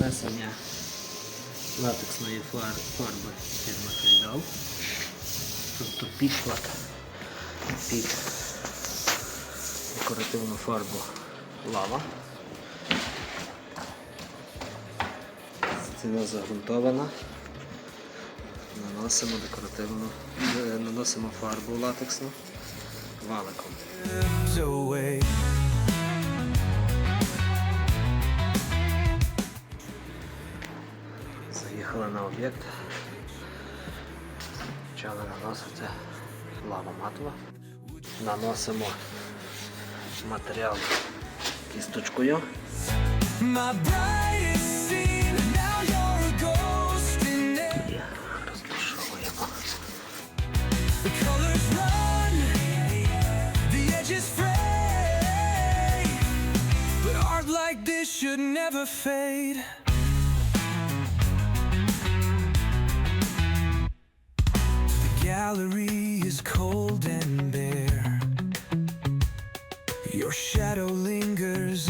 нанесення латексної фарби під матеріал. Тобто підклад під декоративну фарбу лава. Стіна загрунтована. Наносимо декоративну, е, наносимо фарбу латексну валиком. Заїхали на об'єкт. Почали наносити лава матова. Наносимо матеріал кісточкою. My brightest scene, gallery is cold and bare. Your shadow lingers in